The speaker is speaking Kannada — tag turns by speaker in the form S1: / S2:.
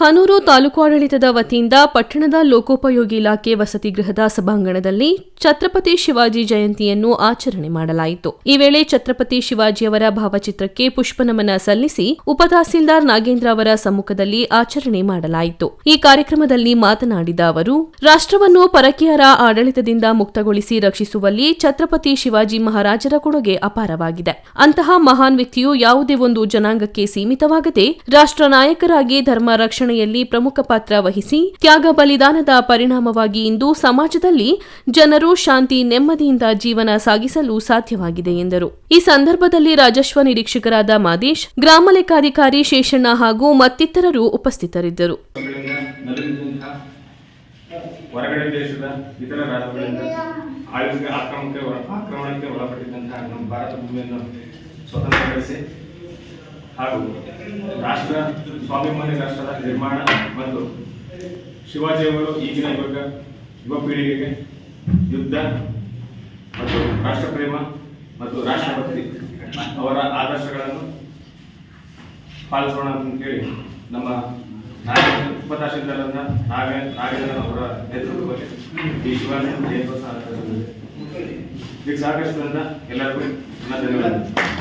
S1: ಹನೂರು ತಾಲೂಕು ಆಡಳಿತದ ವತಿಯಿಂದ ಪಟ್ಟಣದ ಲೋಕೋಪಯೋಗಿ ಇಲಾಖೆ ವಸತಿ ಗೃಹದ ಸಭಾಂಗಣದಲ್ಲಿ ಛತ್ರಪತಿ ಶಿವಾಜಿ ಜಯಂತಿಯನ್ನು ಆಚರಣೆ ಮಾಡಲಾಯಿತು. ಈ ವೇಳೆ ಛತ್ರಪತಿ ಶಿವಾಜಿಯವರ ಭಾವಚಿತ್ರಕ್ಕೆ ಪುಷ್ಪನಮನ ಸಲ್ಲಿಸಿ ಉಪತಹಸೀಲ್ದಾರ್ ನಾಗೇಂದ್ರ ಅವರ ಸಮ್ಮುಖದಲ್ಲಿ ಆಚರಣೆ ಮಾಡಲಾಯಿತು. ಈ ಕಾರ್ಯಕ್ರಮದಲ್ಲಿ ಮಾತನಾಡಿದ ಅವರು, ರಾಷ್ಟ್ರವನ್ನು ಪರಕೀಯರ ಆಡಳಿತದಿಂದ ಮುಕ್ತಗೊಳಿಸಿ ರಕ್ಷಿಸುವಲ್ಲಿ ಛತ್ರಪತಿ ಶಿವಾಜಿ ಮಹಾರಾಜರ ಕೊಡುಗೆ ಅಪಾರವಾಗಿದೆ. ಅಂತಹ ಮಹಾನ್ ವ್ಯಕ್ತಿಯು ಯಾವುದೇ ಒಂದು ಜನಾಂಗಕ್ಕೆ ಸೀಮಿತವಾಗದೆ ರಾಷ್ಟ್ರ ನಾಯಕರಾಗಿ ಧರ್ಮ ರಕ್ಷಣೆಯಲ್ಲಿ ಪ್ರಮುಖ ಪಾತ್ರ ವಹಿಸಿ ತ್ಯಾಗ ಬಲಿದಾನದ ಪರಿಣಾಮವಾಗಿ ಇಂದು ಸಮಾಜದಲ್ಲಿ ಜನರು ಶಾಂತಿ, ನೆಮ್ಮದಿಯಿಂದ ಜೀವನ ಸಾಗಿಸಲು ಸಾಧ್ಯವಾಗಿದೆ ಎಂದರು. ಈ ಸಂದರ್ಭದಲ್ಲಿ ರಾಜಸ್ವ ನಿರೀಕ್ಷಕರಾದ ಮಾದೇಶ್, ಗ್ರಾಮ ಲೆಕ್ಕಾಧಿಕಾರಿ ಶೇಷಣ್ಣ ಹಾಗೂ ಮತ್ತಿತರರು ಉಪಸ್ಥಿತರಿದ್ದರು.
S2: ಹೊರಗಡೆ ದೇಶದ ಇತರ ರಾಜ್ಯಗಳಿಂದ ಆಕ್ರಮಣಕ್ಕೆ ಆಕ್ರಮಣಕ್ಕೆ ಒಳಪಟ್ಟಿದ್ದಂತಹ ನಮ್ಮ ಭಾರತ ಭೂಮಿಯನ್ನು ಸ್ವತಂತ್ರಗೊಳಿಸಿ ಹಾಗೂ ರಾಷ್ಟ್ರ, ಸ್ವಾಭಿಮಾನಿ ರಾಷ್ಟ್ರದ ನಿರ್ಮಾಣ ಮತ್ತು ಶಿವಾಜಿಯವರು ಈಗಿನ ಯುವಕ, ಯುವ ಪೀಳಿಗೆಗೆ ಯುದ್ಧ ಮತ್ತು ರಾಷ್ಟ್ರಪ್ರೇಮ ಮತ್ತು ರಾಷ್ಟ್ರಪತಿ ಅವರ ಆದರ್ಶಗಳನ್ನು ಪಾಲಿಸೋಣ ಅಂತ ಹೇಳಿ ನಮ್ಮ ನಾಗ ಉಪತಹಶೀಲ್ದಾರರ ನಾಗ ನಾಗೇಂದ್ರ ಅವರ ನೇತೃತ್ವದಲ್ಲಿ ಈ ಶಿವಾಜಿ ಜಯಂತ್ಯೋತ್ಸವ ಇದಕ್ಕೆ ಸಹಕರಿಸಿದಂತ ಎಲ್ಲರಿಗೂ ನನ್ನ ಧನ್ಯವಾದ